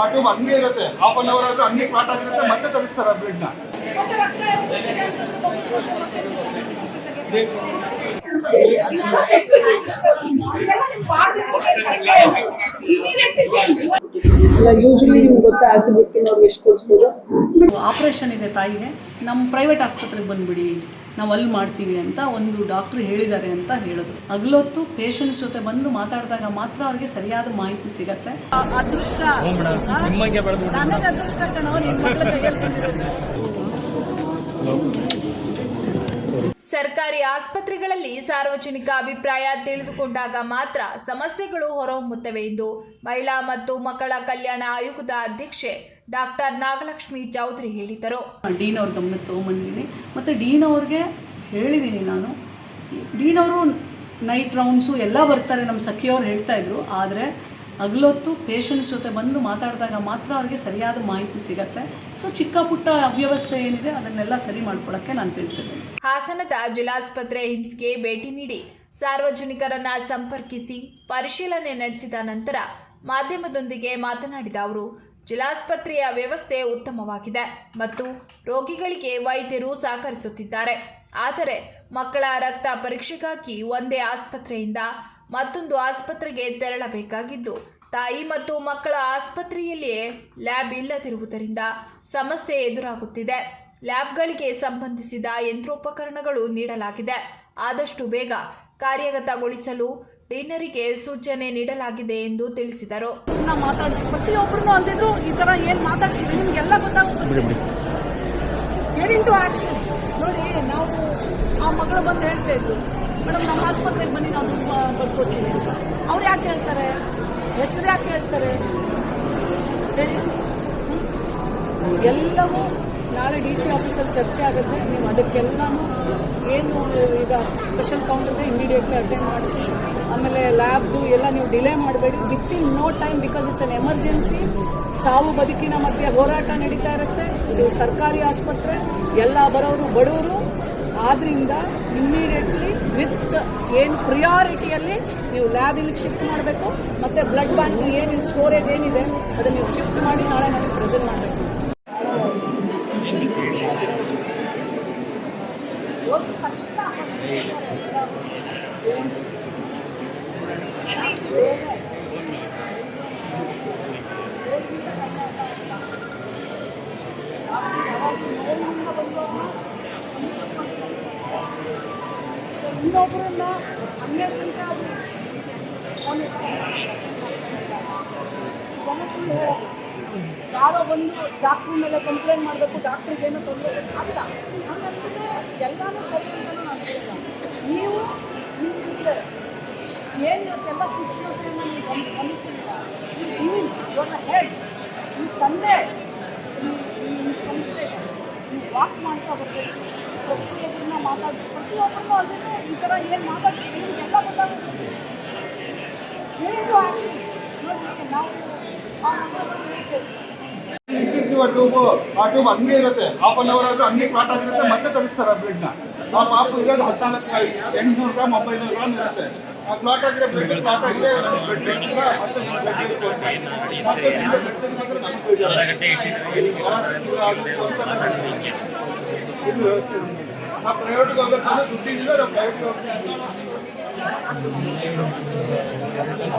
ಆ ಟ್ಯೂಬ್ ಹಂಗೆ ಇರುತ್ತೆ. ಹಾಫ್ ಅನ್ ಅವರ್ ಆದ್ರೂ ಹಂಗೆ ಕ್ಲಾಟ್ ಆಗಿರುತ್ತೆ ಮತ್ತೆ ತರಿಸ್ತಾರೆ ಬ್ಲಡ್ನ. ಆಪರೇಷನ್ ಯೂಶಲಿ ನಿಮ್ಗೆ ಗೊತ್ತಾ ಆಸಿಡ್ ಅವ್ರು ಎಷ್ಟು ಕೊಡಿಸ್ಬೋದು? ಆಪ್ರೇಷನ್ ಇದೆ ತಾಯಿಗೆ. ನಮ್ಮ ಪ್ರೈವೇಟ್ ಆಸ್ಪತ್ರೆಗೆ ಬಂದುಬಿಡಿ. ನಾವು ಅಲ್ಲಿ ಮಾಡ್ತೀವಿ ಅಂತ ಒಂದು ಡಾಕ್ಟರ್ ಹೇಳಿದ್ದಾರೆ ಅಂತ ಹೇಳೋದು. ಹಗಲೊತ್ತು ಪೇಷಂಟ್ಸ್ ಜೊತೆ ಬಂದು ಮಾತಾಡಿದಾಗ ಮಾತ್ರ ಅವ್ರಿಗೆ ಸರಿಯಾದ ಮಾಹಿತಿ ಸಿಗತ್ತೆ. ಅದೃಷ್ಟ. ನನಗೆ ಕಣೋ. ಸರ್ಕಾರಿ ಆಸ್ಪತ್ರೆಗಳಲ್ಲಿ ಸಾರ್ವಜನಿಕ ಅಭಿಪ್ರಾಯ ತಿಳಿದುಕೊಂಡಾಗ ಮಾತ್ರ ಸಮಸ್ಯೆಗಳು ಹೊರಹೊಮ್ಮುತ್ತವೆ ಎಂದು ಮಹಿಳಾ ಮತ್ತು ಮಕ್ಕಳ ಕಲ್ಯಾಣ ಆಯೋಗದ ಅಧ್ಯಕ್ಷೆ ಡಾಕ್ಟರ್ ನಾಗಲಕ್ಷ್ಮಿ ಚೌಧರಿ ಹೇಳಿದರು. ಡೀನ್ ಅವ್ರ ಗಮನಕ್ಕೆ ತೊಗೊಂಬಂದಿದ್ದೀನಿ ಮತ್ತು ಡೀನ್ ಅವ್ರಿಗೆ ಹೇಳಿದ್ದೀನಿ ನಾನು. ಡೀನ್ ಅವರು ನೈಟ್ ರೌಂಡ್ಸು ಎಲ್ಲ ಬರ್ತಾರೆ ನಮ್ಮ ಸಖಿಯವ್ರು ಹೇಳ್ತಾ ಇದ್ರು. ಆದರೆ ಹಗಲೊತ್ತು ಪೇಷಂಟ್ಸ್ ಜೊತೆ ಬಂದು ಮಾತಾಡಿದಾಗ ಮಾತ್ರ ಅವ್ರಿಗೆ ಸರಿಯಾದ ಮಾಹಿತಿ ಸಿಗತ್ತೆ. ಸೊ ಚಿಕ್ಕ ಪುಟ್ಟ ಅವ್ಯವಸ್ಥೆ ಏನಿದೆ ಅದನ್ನೆಲ್ಲ ಸರಿ ಮಾಡ್ಕೊಳಕ್ಕೆ ನಾನು ತಿಳಿಸಿದ್ದೀನಿ. ಹಾಸನದ ಜಿಲ್ಲಾಸ್ಪತ್ರೆ ಹಿಮ್ಸ್ಗೆ ಭೇಟಿ ನೀಡಿ ಸಾರ್ವಜನಿಕರನ್ನ ಸಂಪರ್ಕಿಸಿ ಪರಿಶೀಲನೆ ನಡೆಸಿದ ನಂತರ ಮಾಧ್ಯಮದೊಂದಿಗೆ ಮಾತನಾಡಿದ ಅವರು ಜಿಲ್ಲಾಸ್ಪತ್ರೆಯ ವ್ಯವಸ್ಥೆ ಉತ್ತಮವಾಗಿದೆ ಮತ್ತು ರೋಗಿಗಳಿಗೆ ವೈದ್ಯರು ಸಹಕರಿಸುತ್ತಿದ್ದಾರೆ. ಆದರೆ ಮಕ್ಕಳ ರಕ್ತ ಪರೀಕ್ಷೆಗಾಗಿ ಒಂದೇ ಆಸ್ಪತ್ರೆಯಿಂದ ಮತ್ತೊಂದು ಆಸ್ಪತ್ರೆಗೆ ತೆರಳಬೇಕಾಗಿದ್ದು, ತಾಯಿ ಮತ್ತು ಮಕ್ಕಳ ಆಸ್ಪತ್ರೆಯಲ್ಲಿಯೇ ಲ್ಯಾಬ್ ಇಲ್ಲದಿರುವುದರಿಂದ ಸಮಸ್ಯೆ ಎದುರಾಗುತ್ತಿದೆ. ಲ್ಯಾಬ್ಗಳಿಗೆ ಸಂಬಂಧಿಸಿದ ಯಂತ್ರೋಪಕರಣಗಳು ನೀಡಲಾಗಿದೆ. ಆದಷ್ಟು ಬೇಗ ಕಾರ್ಯಗತಗೊಳಿಸಲು ಡೀನರಿಗೆ ಸೂಚನೆ ನೀಡಲಾಗಿದೆ ಎಂದು ತಿಳಿಸಿದರು. ಮಾತಾಡಿಸಿ ಪ್ರತಿಯೊಬ್ಬರನ್ನು ಅಂದಿದ್ರು ಈ ಥರ ಏನು ಮಾತಾಡ್ಸಿದ್ವಿ ನಿಮಗೆಲ್ಲ ಗೊತ್ತಾಗುತ್ತೆ ಟು ಆಕ್ಷನ್ ನೋಡಿ ನಾವು ಆ ಮಗಳು ಬಂದು ಹೇಳ್ತಾ ಇದ್ರು ಮೇಡಮ್ ನಮ್ಮ ಆಸ್ಪತ್ರೆಗೆ ಬನ್ನಿ ನಾವು ದುಡ್ಡು ಬರ್ಕೊಡ್ತೀವಿ ಅವ್ರು ಯಾಕೆ ಹೇಳ್ತಾರೆ? ಹೆಸರು ಯಾಕೆ ಹೇಳ್ತಾರೆ? ಹೇಳಿ. ಎಲ್ಲವೂ ನಾಳೆ ಡಿ ಸಿ ಆಫೀಸಲ್ಲಿ ಚರ್ಚೆ ಆಗುತ್ತೆ. ನೀವು ಅದಕ್ಕೆಲ್ಲ ಏನು ಈಗ ಸ್ಪೆಷಲ್ ಕೌಂಟರ್ಗೆ ಇಮಿಡಿಯೇಟ್ಲಿ ಅಟೆಂಡ್ ಮಾಡಿಸಿ. ಆಮೇಲೆ ಲ್ಯಾಬ್ದು ಎಲ್ಲ ನೀವು ಡಿಲೇ ಮಾಡಬೇಡಿ. Within no time because it's an emergency ಸಾವು ಬದುಕಿನ ಮಧ್ಯೆ ಹೋರಾಟ ನಡೀತಾ ಇರುತ್ತೆ. ಇದು ಸರ್ಕಾರಿ ಆಸ್ಪತ್ರೆ, ಎಲ್ಲ ಬರೋರು ಬಡವರು. ಆದ್ರಿಂದ ಇಮ್ಮಿಡಿಯೇಟ್ಲಿ ವಿತ್ ಏನು ಪ್ರಿಯಾರಿಟಿಯಲ್ಲಿ ನೀವು ಲ್ಯಾಬ್ ಇಲ್ಲಿ ಶಿಫ್ಟ್ ಮಾಡಬೇಕು. ಮತ್ತೆ ಬ್ಲಡ್ ಬ್ಯಾಂಕ್ ಏನು ಸ್ಟೋರೇಜ್ ಏನಿದೆ, ಅದನ್ನು ನೀವು ಶಿಫ್ಟ್ ಮಾಡಿ ನಾಳೆ ನನಗೆ ಪ್ರೆಸೆಂಟ್ ಮಾಡಬೇಕು. ಇನ್ನೊಬ್ಬರನ್ನ ಗಂಟೆ ಆದರೂ ಯಾರೋ ಬಂದು ಡಾಕ್ಟ್ರ್ ಮೇಲೆ ಕಂಪ್ಲೇಂಟ್ ಮಾಡಬೇಕು ಡಾಕ್ಟ್ರಿಗೆ ಏನೋ ತೊಂದರೆ ಅಲ್ಲ ನಂಗೆ ಅನ್ಸುತ್ತೆ ಎಲ್ಲನೂ ಸರಿ ಅಂತಲೂ ನಾನು ಹೇಳಿಲ್ಲ ನೀವು ನಿಮ್ಗೆ ಏನು ಇವತ್ತೆಲ್ಲ ಸೂಕ್ಷ್ಮತೆಯನ್ನು ನೀವು ಗಮ ಗಮನಿಸಿಲ್ಲ ನೀವು ಇವಾಗ ಹೆಡ್ ನಿಮ್ಮ ತಂದೆ ವಾಕ್ ಮಾಡ್ತಾ ಬರಬೇಕು ಪ್ರತಿಯೊಬ್ಬರನ್ನ ಮಾತಾಡಿಸಿ ಪ್ರತಿಯೊಬ್ಬರನ್ನೂ ಅದೇ ಈ ಥರ ಏನು ಮಾತಾಡ್ತೀವಿ ನಿಮಗೆಲ್ಲ ಗೊತ್ತಾಗುತ್ತೆ ಏನು ಆಕ್ಷನ್ ನೋಡಿ ನಾವು ಆ ಮಕ್ಕಳ ಬಗ್ಗೆ ಹೇಳ್ತೇವೆ ಆ ಟ್ಯೂಬ್ ಆ ಟ್ಯೂಬ್ ಹಂಗೆ ಇರುತ್ತೆ. ಹಾಫ್ ಅನ್ ಅವರ್ ಆದರೂ ಹಂಗೆ ಕಾಟ್ ಆಗಿರುತ್ತೆ, ಮತ್ತೆ ತರಿಸ್ತಾರೆ ಆ ಬ್ಲಡ್ನ ಆ ಪಾಪ ಇರೋದು ಹದಿನಾಲ್ಕು ಎಂಟುನೂರು ಗ್ರಾಮ್, ಒಂಬೈನೂರು ಗ್ರಾಮ್ ಇರುತ್ತೆ. ಆ ಕ್ಲಾಟ್ ಆಗಿರೋ ಬ್ಲಡ್ ಕ್ಲಾಟ್ ಆಗಿದೆ ಬ್ಲಡ್ ತೆಗಿಸಿದ್ರೆ ಮತ್ತೆ ನಿಮ್ಮ ಬ್ಲಡ್. ನಾವು ಪ್ರೈವೇಟ್ಗೆ ಹೋಗ್ಬೇಕಂದ್ರೆ ದುಡ್ಡಿದ್ರೆ ನಾವು ಪ್ರೈವೇಟ್ಗೆ ಹೋಗ್ತೀವಿ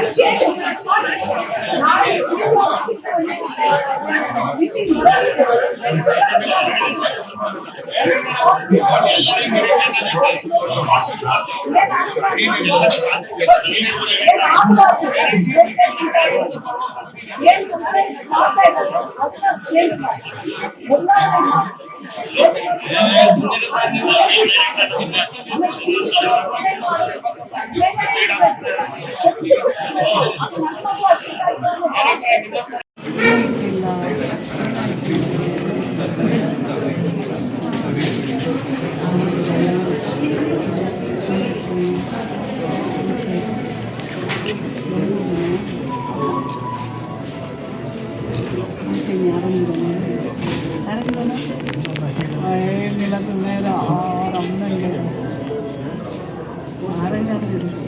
ಇಲ್ಲ ಮಿಕ್ಸಿಂಗ್ ആരെങ്കിലും ആരെങ്കിലും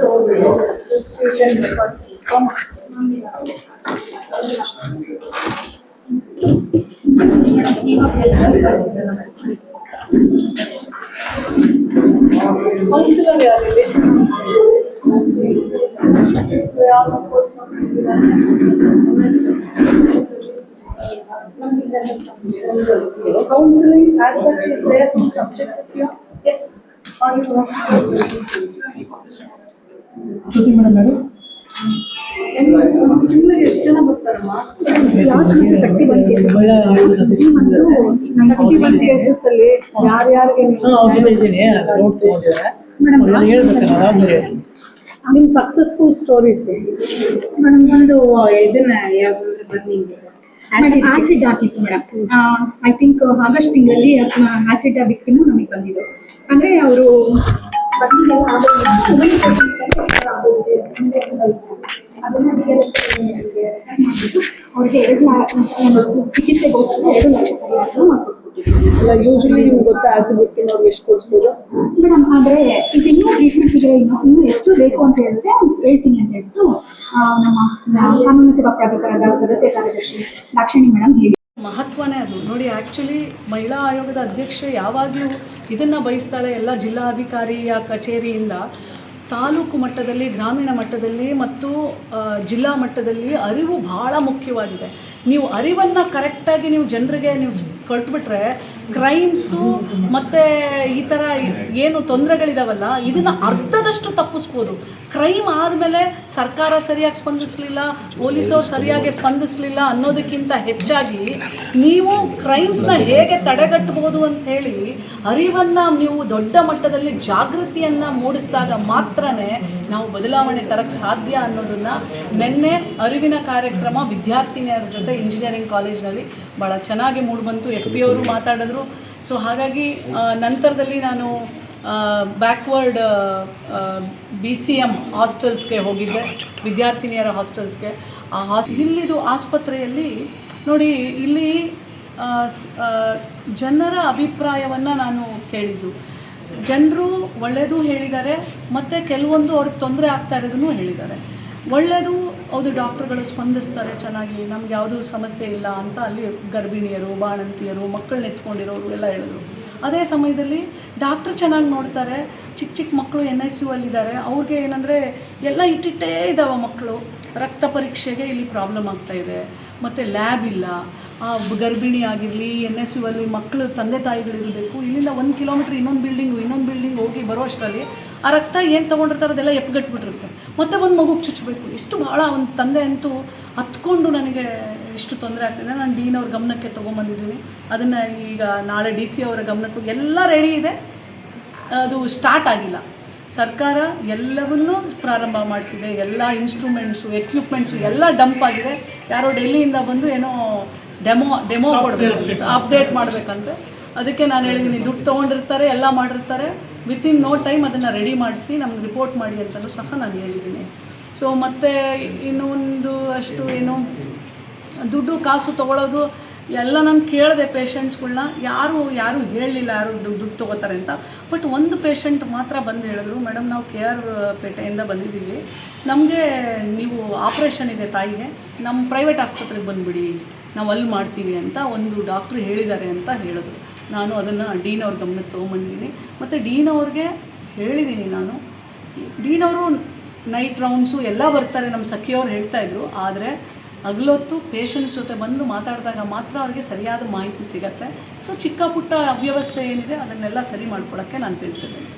ತಗೋಬೇಕು ಕೌನ್ಸಿಲರ್ ಯಾರಿಲ್ಲಿ ಯಾವ course counselling Counseling as such is there from subject of yes. On your. Jyoti Madam. ಎಷ್ಟು ಜನ ಬರ್ತಾರಮ್ಮ last thirty one cases. Thirty one cases ಅಲ್ಲಿ ಯಾರ್ಯಾರಿಗೆ ಮೇಡಮ್ ಸಕ್ಸಸ್ಫುಲ್ ಸ್ಟೋರೀಸ್ ಮೇಡಮ್. ಒಂದು ಇದನ್ನ ಆಸಿಡ್ ಹಾಕಿತ್ತು ಮೇಡಮ್ ಐ ಥಿಂಕ್ ಆಗಸ್ಟ್ ತಿಂಗಳಲ್ಲಿ acid victim ನಮಗೆ ಬಂದಿದೆ. ಅಂದ್ರೆ ಅವರು ಅವ್ರಿಗೆ ಎರಡು ಚಿಕಿತ್ಸೆಗೋಸ್ಕರ ಎರಡು ಲಕ್ಷ ಪರಿಹಾರ ಮಾಡ್ಕೊಡ್ಸ್ಕೊಟ್ಟಿದ್ದೀವಿ ಅಲ್ಲ ಯೂಶಲಿ ನಿಮ್ಗೆ ಗೊತ್ತಾ ಆಸಿಡ್ ಬಿಟ್ಟಿನ ಅವ್ರಿಗೆ ಎಷ್ಟು ಕೊಡಿಸ್ಬೋದು? ಮೇಡಮ್ ಆದ್ರೆ ಇದು ಇನ್ನೂ ಟ್ರೀಟ್ಮೆಂಟ್ಗೆ ಇನ್ನು ಇನ್ನೂ ಹೆಚ್ಚು ಬೇಕು ಅಂತ ಹೇಳಿದ್ರೆ ಹೇಳ್ತೀನಿ ಅಂತ ಹೇಳ್ಬಿಟ್ಟು ನಮ್ಮ ಕಾನೂನು ಸೇವಾ ಪ್ರಾಧಿಕಾರದ ಸದಸ್ಯ ಕಾರ್ಯದರ್ಶಿ ದಾಕ್ಷಿಣಿ ಮೇಡಮ್ ಹೇಳಿ. ಮಹತ್ವನೇ ಅದು. ನೋಡಿ ಆ್ಯಕ್ಚುಲಿ ಮಹಿಳಾ ಆಯೋಗದ ಅಧ್ಯಕ್ಷೆ ಯಾವಾಗಲೂ ಇದನ್ನು ಬಯಸ್ತಾಳೆ ಎಲ್ಲ ಜಿಲ್ಲಾಧಿಕಾರಿಯ ಕಚೇರಿಯಿಂದ. ತಾಲೂಕು ಮಟ್ಟದಲ್ಲಿ ಗ್ರಾಮೀಣ ಮಟ್ಟದಲ್ಲಿ ಮತ್ತು ಜಿಲ್ಲಾ ಮಟ್ಟದಲ್ಲಿ ಅರಿವು ಬಹಳ ಮುಖ್ಯವಾಗಿದೆ. ನೀವು ಅರಿವನ್ನು ಕರೆಕ್ಟಾಗಿ ನೀವು ಜನರಿಗೆ ನೀವು ಕೊಟ್ಬಿಟ್ರೆ ಕ್ರೈಮ್ಸು ಮತ್ತು ಈ ಥರ ಏನು ತೊಂದರೆಗಳಿದಾವಲ್ಲ, ಇದನ್ನು ಅರ್ಧದಷ್ಟು ತಪ್ಪಿಸ್ಬೋದು. ಕ್ರೈಮ್ ಆದಮೇಲೆ ಸರ್ಕಾರ ಸರಿಯಾಗಿ ಸ್ಪಂದಿಸಲಿಲ್ಲ ಪೊಲೀಸರು ಸರಿಯಾಗಿ ಸ್ಪಂದಿಸಲಿಲ್ಲ ಅನ್ನೋದಕ್ಕಿಂತ ಹೆಚ್ಚಾಗಿ ನೀವು ಕ್ರೈಮ್ಸ್ನ ಹೇಗೆ ತಡೆಗಟ್ಟಬಹುದು ಅಂತ ಹೇಳಿ ಅರಿವನ್ನು ನೀವು ದೊಡ್ಡ ಮಟ್ಟದಲ್ಲಿ ಜಾಗೃತಿಯನ್ನು ಮೂಡಿಸಿದಾಗ ಮಾತ್ರನೇ ನಾವು ಬದಲಾವಣೆ ತರಕ್ಕೆ ಸಾಧ್ಯ ಅನ್ನೋದನ್ನು ನಿನ್ನೆ ಅರಿವಿನ ಕಾರ್ಯಕ್ರಮ ವಿದ್ಯಾರ್ಥಿನಿಯರ ಜೊತೆ ಇಂಜಿನಿಯರಿಂಗ್ ಕಾಲೇಜ್ನಲ್ಲಿ ಭಾಳ ಚೆನ್ನಾಗಿ ಮೂಡಿಬಂತು ಎಸ್ ಪಿ ಅವರು ಮಾತಾಡಿದ್ರು. ಸೊ ಹಾಗಾಗಿ ನಂತರದಲ್ಲಿ ನಾನು ಬ್ಯಾಕ್ವರ್ಡ್ ಬಿ ಸಿ ಎಂ ಹಾಸ್ಟೆಲ್ಸ್ಗೆ ಹೋಗಿದ್ದೆ. ವಿದ್ಯಾರ್ಥಿನಿಯರ ಹಾಸ್ಟೆಲ್ಸ್ಗೆ ಆ ಹಾಸ್ ಇಲ್ಲಿದು ಆಸ್ಪತ್ರೆಯಲ್ಲಿ ನೋಡಿ, ಇಲ್ಲಿ ಜನರ ಅಭಿಪ್ರಾಯವನ್ನು ನಾನು ಕೇಳಿದ್ದು. ಜನರು ಒಳ್ಳೆಯದು ಹೇಳಿದ್ದಾರೆ, ಮತ್ತು ಕೆಲವೊಂದು ಅವ್ರಿಗೆ ತೊಂದರೆ ಆಗ್ತಾ ಇರೋದನ್ನು ಹೇಳಿದ್ದಾರೆ. ಒಳ್ಳೆಯದು ಹೌದು, ಡಾಕ್ಟ್ರುಗಳು ಸ್ಪಂದಿಸ್ತಾರೆ ಚೆನ್ನಾಗಿ, ನಮ್ಗೆ ಯಾವುದೂ ಸಮಸ್ಯೆ ಇಲ್ಲ ಅಂತ ಅಲ್ಲಿ ಗರ್ಭಿಣಿಯರು, ಬಾಣಂತಿಯರು, ಮಕ್ಕಳನ್ನ ಎತ್ಕೊಂಡಿರೋರು ಎಲ್ಲ ಹೇಳಿದ್ರು. ಅದೇ ಸಮಯದಲ್ಲಿ ಡಾಕ್ಟ್ರು ಚೆನ್ನಾಗಿ ನೋಡ್ತಾರೆ ಚಿಕ್ಕ ಚಿಕ್ಕ ಮಕ್ಕಳು ಎನ್ ಎಸ್ ಯು ಅಲ್ಲಿದ್ದಾರೆ, ಅವ್ರಿಗೆ ಏನಂದರೆ ಎಲ್ಲ ಇಟ್ಟಿಟ್ಟೇ ಇದ್ದಾವೆ ಮಕ್ಕಳು. ರಕ್ತ ಪರೀಕ್ಷೆಗೆ ಇಲ್ಲಿ ಪ್ರಾಬ್ಲಮ್ ಆಗ್ತಾ ಇದೆ, ಮತ್ತು ಲ್ಯಾಬ್ ಇಲ್ಲ. ಗರ್ಭಿಣಿ ಆಗಿರಲಿ ಎನ್ ಎಸ್ ಯು ಅಲ್ಲಿ ಮಕ್ಕಳು ತಂದೆ ತಾಯಿಗಳಿರಬೇಕು ಇಲ್ಲಿಂದ ಒಂದು ಕಿಲೋಮೀಟ್ರ್ ಇನ್ನೊಂದು ಬಿಲ್ಡಿಂಗು ಇನ್ನೊಂದು ಬಿಲ್ಡಿಂಗ್ ಹೋಗಿ ಬರೋ ಅಷ್ಟರಲ್ಲಿ ಆ ರಕ್ತ ಏನು ತೊಗೊಂಡಿರ್ತಾರೆ ಅದೆಲ್ಲ ಎಪ್ಗಟ್ಬಿಟ್ಟಿರುತ್ತೆ ಮತ್ತೆ ಒಂದು ಮಗುಗೆ ಚುಚ್ಚಬೇಕು ಇಷ್ಟು ಭಾಳ ಒಂದು ತಂದೆ ಅಂತೂ ಹತ್ಕೊಂಡು ನನಗೆ ಇಷ್ಟು ತೊಂದರೆ ಆಗ್ತಿದೆ. ನಾನು ಡೀನ್ ಅವ್ರ ಗಮನಕ್ಕೆ ತೊಗೊಂಬಂದಿದ್ದೀನಿ. ಅದನ್ನು ಈಗ ನಾಳೆ ಡಿ ಸಿ ಅವರ ಗಮನಕ್ಕೂ ಎಲ್ಲ ರೆಡಿ ಇದೆ. ಅದು ಸ್ಟಾರ್ಟ್ ಆಗಿಲ್ಲ. ಸರ್ಕಾರ ಎಲ್ಲವನ್ನೂ ಪ್ರಾರಂಭ ಮಾಡಿಸಿದೆ. ಎಲ್ಲ ಇನ್ಸ್ಟ್ರೂಮೆಂಟ್ಸು ಎಕ್ವಿಪ್ಮೆಂಟ್ಸು ಎಲ್ಲ ಡಂಪ್ ಆಗಿದೆ. ಯಾರೋ ಡೆಲ್ಲಿಯಿಂದ ಬಂದು ಏನೋ ಡೆಮೋ ಡೆಮೋ ಕೊಡಬೇಕು. ಅಪ್ಡೇಟ್ ಮಾಡಬೇಕಂದ್ರೆ ಅದಕ್ಕೆ ನಾನು ಹೇಳಿದ್ದೀನಿ ದುಡ್ಡು ತೊಗೊಂಡಿರ್ತಾರೆ ಎಲ್ಲ ಮಾಡಿರ್ತಾರೆ. ವಿತಿನ್ ನೋ ಟೈಮ್ ಅದನ್ನು ರೆಡಿ ಮಾಡಿಸಿ ನಮ್ಗೆ ರಿಪೋರ್ಟ್ ಮಾಡಿ ಅಂತಲೂ ಸಹ ನಾನು ಹೇಳಿದ್ದೀನಿ. ಸೊ ಮತ್ತು ಇನ್ನೊಂದು ಅಷ್ಟು ಏನು, ದುಡ್ಡು ಕಾಸು ತೊಗೊಳೋದು ಎಲ್ಲ ನಾನು ಕೇಳಿದೆ ಪೇಷಂಟ್ಸ್ಗಳನ್ನ ಯಾರು ಯಾರು ಹೇಳಲಿಲ್ಲ ಯಾರು ದುಡ್ಡು ತೊಗೋತಾರೆ ಅಂತ. ಬಟ್ ಒಂದು ಪೇಷಂಟ್ ಮಾತ್ರ ಬಂದು ಹೇಳಿದ್ರು. ಮೇಡಮ್ ನಾವು ಕೆ ಆರ್ ಪೇಟೆಯಿಂದ ಬಂದಿದ್ದೀವಿ. ನಮಗೆ ನೀವು ಆಪ್ರೇಷನ್ ಇದೆ ತಾಯಿಗೆ. ನಮ್ಮ ಪ್ರೈವೇಟ್ ಆಸ್ಪತ್ರೆಗೆ ಬಂದುಬಿಡಿ. ನಾವು ಅಲ್ಲಿ ಮಾಡ್ತೀವಿ ಅಂತ ಒಂದು ಡಾಕ್ಟ್ರು ಹೇಳಿದ್ದಾರೆ ಅಂತ ಹೇಳಿದ್ರು. ನಾನು ಅದನ್ನು ಡೀನ್ ಅವ್ರ ಗಮನಕ್ಕೆ ತೊಗೊಂಬಂದಿದ್ದೀನಿ. ಮತ್ತು ಡೀನ್ ಅವ್ರಿಗೆ ಹೇಳಿದ್ದೀನಿ ನಾನು. ಡೀನ್ ಅವರು ನೈಟ್ ರೌಂಡ್ಸು ಎಲ್ಲ ಬರ್ತಾರೆ ನಮ್ಮ ಸಖಿಯವ್ರು ಹೇಳ್ತಾಯಿದ್ರು ಆದರೆ ಹಗಲೊತ್ತು ಪೇಷಂಟ್ಸ್ ಜೊತೆ ಬಂದು ಮಾತಾಡಿದಾಗ ಮಾತ್ರ ಅವ್ರಿಗೆ ಸರಿಯಾದ ಮಾಹಿತಿ ಸಿಗತ್ತೆ. ಸೊ ಚಿಕ್ಕ ಪುಟ್ಟ ಅವ್ಯವಸ್ಥೆ ಏನಿದೆ ಅದನ್ನೆಲ್ಲ ಸರಿ ಮಾಡ್ಕೊಳ್ಳೋಕ್ಕೆ ನಾನು ತಿಳಿಸಿದ್ದೀನಿ.